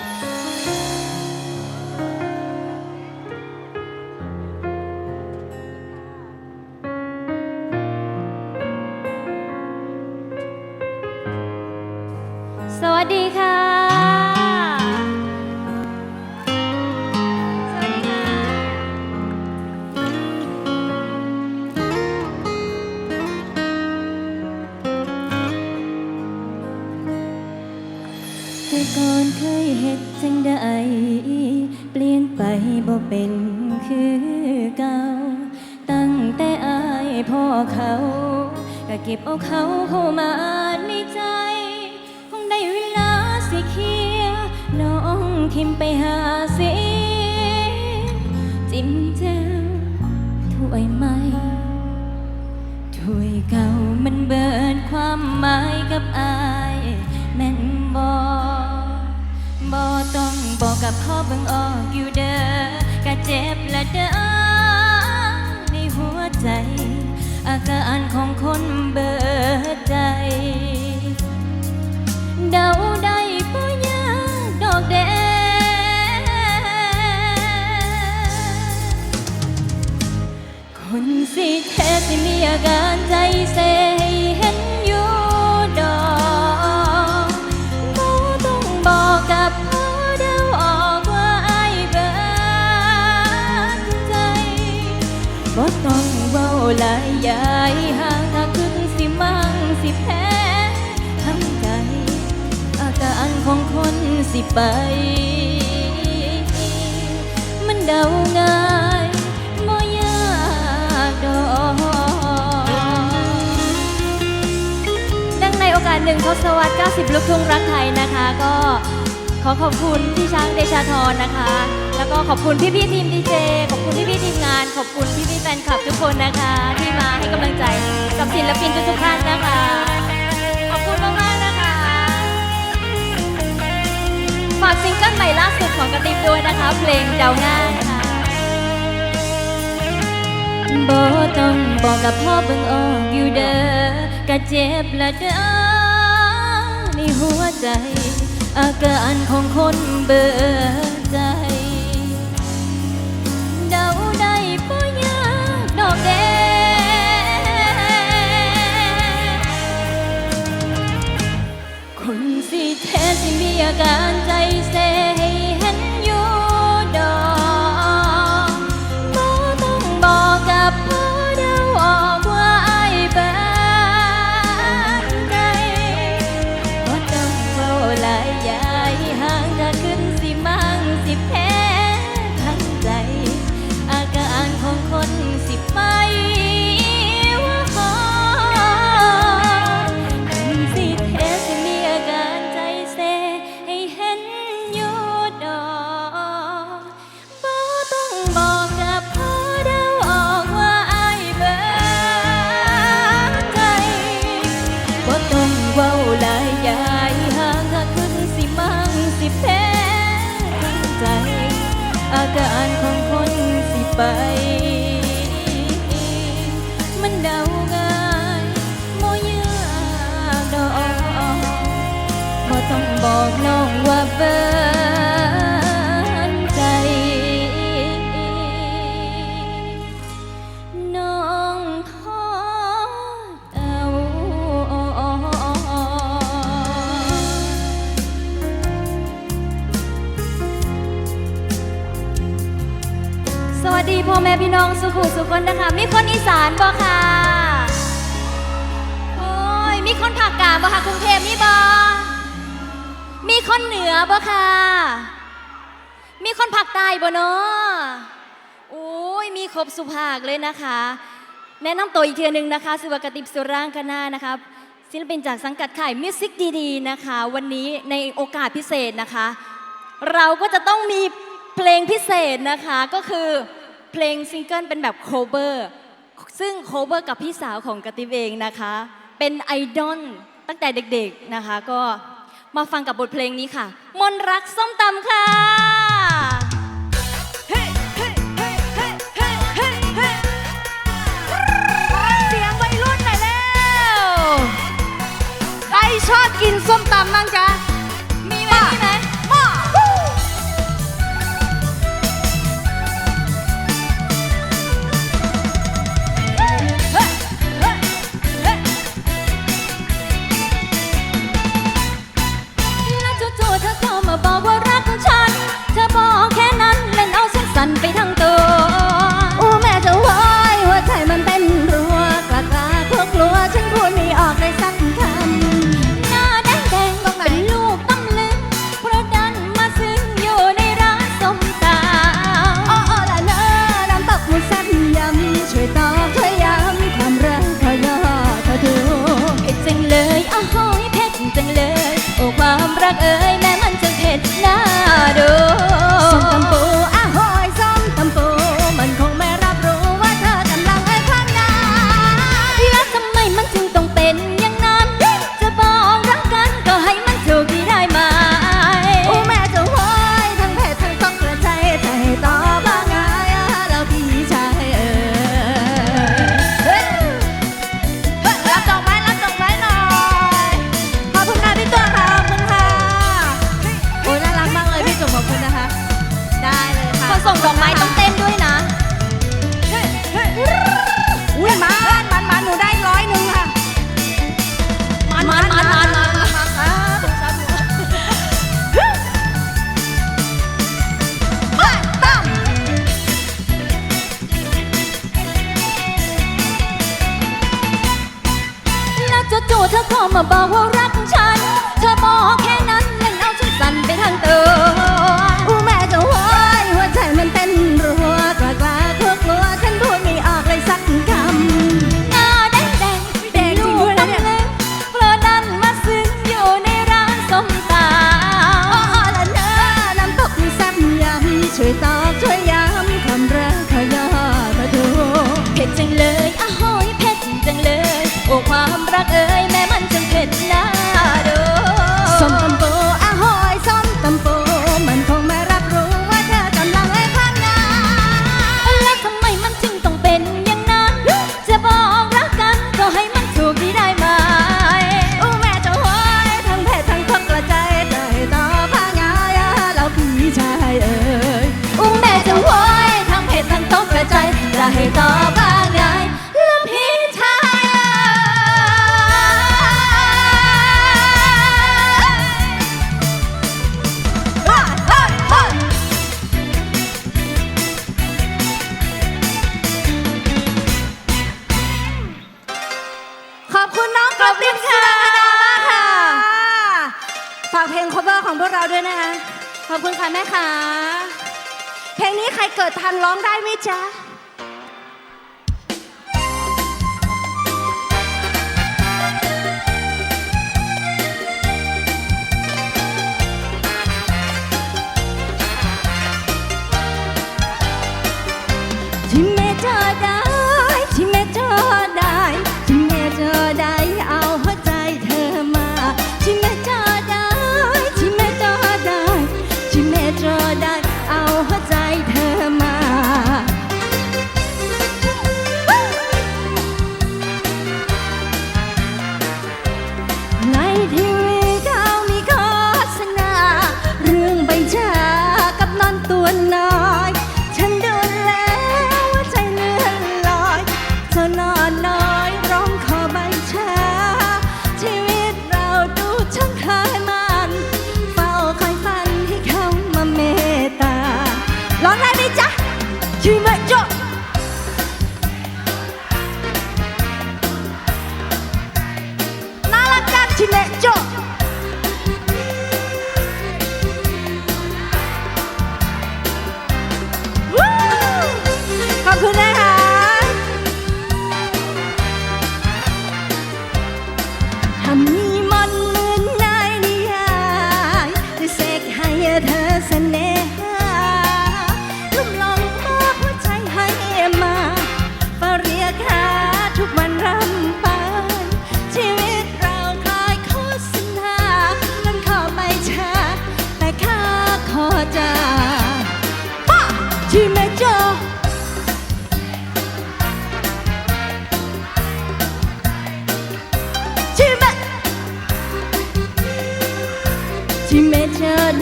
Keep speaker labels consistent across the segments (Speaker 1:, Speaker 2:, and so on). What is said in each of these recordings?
Speaker 1: ส แต่ก่อนเคยเฮ็ดจังใดเปลี่ยนไปบ่เป็นคือเก่า ตั้งแต่อายพ่อเขาก็เก็บเอาเขาเข้ามาในใจ คงได้เวลาสิเคลียน้องทิมไปหาสิจิ้มแจ้วถ้วยไหมถ้วยเก่ามันเบิดความหมายกับอา กับพ่อเบิ่งออกอยู่เด้อกะเจ็บละเด้อในหัวใจ อาการของคนเบิดใจ เดาได้ป่ยาดอกแดงคนสิแท้สิมีอาการใจเส สิไป มันเดาง่ายบ่ยากดอกดังในโอกาสหนึ่งทศวรรษ 90 ลูกทุ่งรักไทยนะคะ ก็ขอขอบคุณพี่ช้างเดชาธรนะคะ แล้วก็ขอบคุณพี่ๆทีมดีเจ ขอบคุณพี่ๆทีมงาน ขอบคุณพี่ๆแฟนคลับทุกคนนะคะ ที่มาให้กำลังใจกับศิลปินทุกๆท่านนะคะ ฝากซิงเกิลใหม่ล่าสุดของกระติบด้วยนะคะ เพลงเดาง่ายค่ะบ่ต้องบอกกับพ่อเบิ่งออกอยู่เด้อกะเจ็บละเด้อในหัวใจ อาการของคนเบื่อใจ อาการใจเส เบิดใจ น้องท้อเอาสวัสดีพ่อแม่พี่น้องสุขุสุขคนนะคะ มีคนอีสานบ่ค่ะ โอ้ย มีคนภาคกลางบ่ค่ะกรุงเทพมีบ่ มีคนเหนือบ่ค่ะ มีคนภาคใต้บ่เนาะโอ้ย มีครบสุภาคเลยนะคะ แนะนำตัวอีกเทียหนึ่งนะคะสุวกติบสุร่างคณานะคะศิลปินจากสังกัดค่ายมิวสิกดีๆนะคะ วันนี้ในโอกาสพิเศษนะคะ เราก็จะต้องมีเพลงพิเศษนะคะก็คือเพลงซิงเกิลเป็นแบบโคเ e อร์ซึ่งโคเ e อร์กับพี่สาวของกติบเองนะคะ เป็นไอดอลตั้งแต่เด็กๆนะคะก็ มาฟังกับบทเพลงนี้ค่ะ มนรักส้มตำค่ะ
Speaker 2: เสียงวัยรุ่นหน่อยแล้ว ใครชอบกินส้มตำบ้างจ๊ะ
Speaker 1: เธอก็
Speaker 2: มาบอกว่า่ชาย
Speaker 1: เอ่ยอุ้งแม่จะห
Speaker 2: วยทั้งเผ็
Speaker 1: ดทั้งตกกระจายจะให้ต่อบ้างไงและพี่ชายอเฮ้
Speaker 2: ขอบคุณน้องกรอบเรียนราดามากค่ะ ฝากเพลง cover ของพวกเราด้วยนะคะ ขอบคุณค่ะแม่ค่ะเพลงนี้ใครเกิดทันร้องได้ไหมจ๊ะ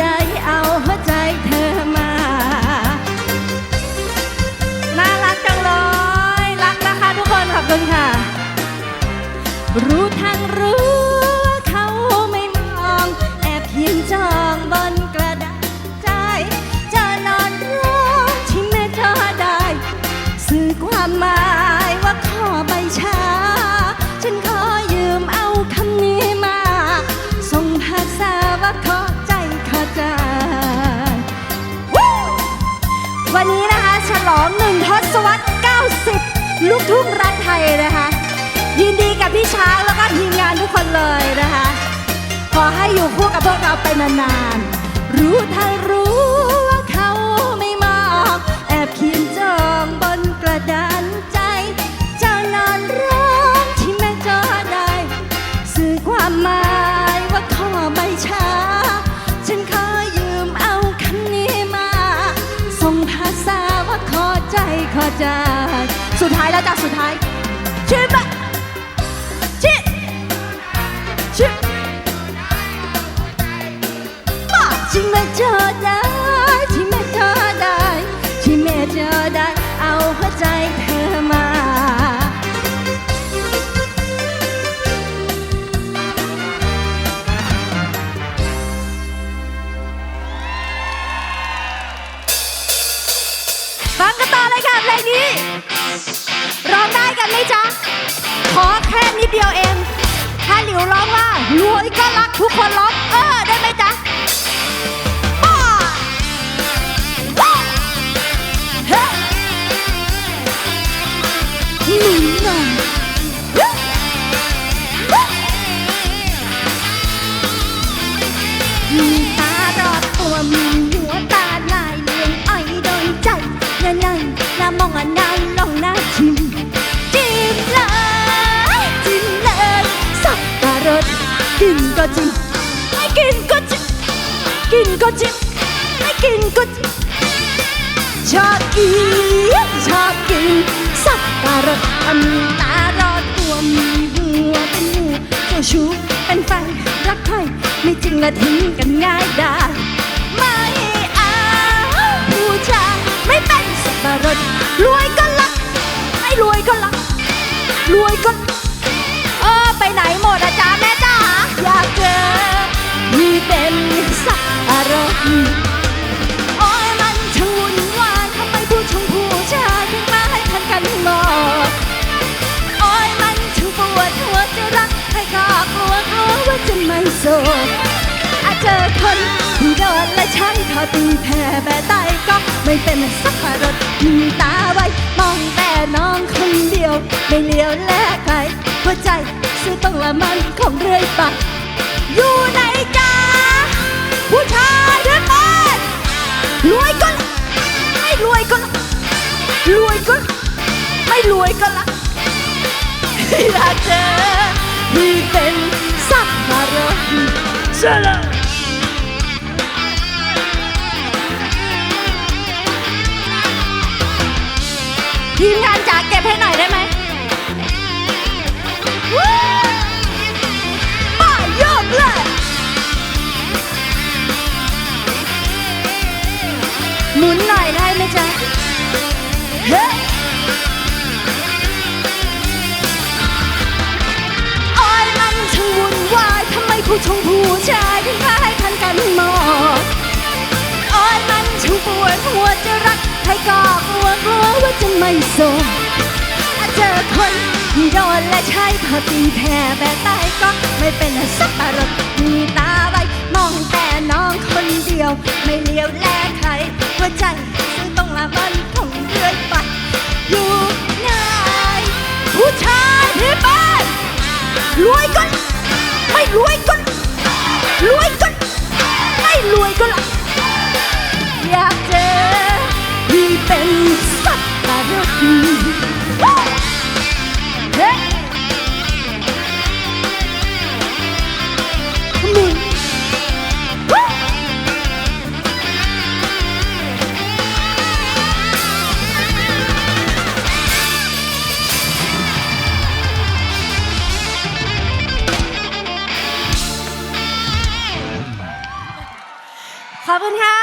Speaker 1: ได้เอาหัวใจเธอมา น่ารักจังเลย
Speaker 2: รักนะคะ
Speaker 1: ทุกคนขอ
Speaker 2: บคุณค่ะ
Speaker 1: รู้ทางรู้ว่าเขาไม่มอง แอบเพียงจองบนกระดาษใจจะนอนร้อที่แม่เธอได้ สื่อความหมายว่าขอใบชา ของ
Speaker 2: หนึ่งทศวรรษ 90 ลูกทุ่งรักไทยนะคะ ยินดีกับพี่ช้างแล้วก็ทีมงานทุกคนเลยนะคะ ขอให้อยู่คู่กับพวกเราไปนานๆ
Speaker 1: รู้ทั้งรู้ รวย
Speaker 2: ก็รักทุกคนร้องเออได้ไหม ก็จิไม่กินก็จิ้มชอบกินชอบกินสับปะรดมีตารอดตัวมีหัวเป็นงูเจ้าชู้เป็นแฟนรักใครไม่จริงละทิ้งกันง่ายได้ไม่เอาผู้ชายไม่เป็นสับปะรดรวยก็รักไม่รวยก็รักรวยก็เออไปไหนหมดอะจ๊ะแม่ โดนและใช้ทอตีแผ่แบะใต้ก็ไม่เป็นสักอารมณ์มีตาไว้ มองแต่น้องคนเดียว ไม่เลี้ยวแลกใครหัวใจซื้อต้องละมันของเรื่อยไปอยู่ไหนจ้าผู้ชายเดินมารวยก็ละไม่รวยก็ละรวยก็ไม่รวยก็ละอยากเจอที่เป็นสักคารมเชญเล ทีมงานจ๋าเก็บให้หน่อยได้ไหมป้ายกเลยหมุนหน่อยได้ไหมจ๊ะ เฮ้โอ้ยมันช่างวุ่นวายทำไมผู้ชงผู้ชายถึงพาให้ทันกันหมดโอ้ยมันช่างปวดหัว ใรก็กลัวกลัวว่าจะไม่สมเจอคนที่โดนและใช้พอตีแผ่แบบตาก็ไม่เป็นสับปะรดมีตาไว้มองแต่น้องคนเดียว ไม่เลี้ยวแลใครหัวใจซึ่งต้องละมันคงเรื่อยไปอยู่ไหนผู้ชายที่บ้านรวยก็ไม่รวยก็รวยก็ไม่รวยก็ละอยาก เป็นสัตว์ประหลาดเฮ้ขอบคุณค่ะ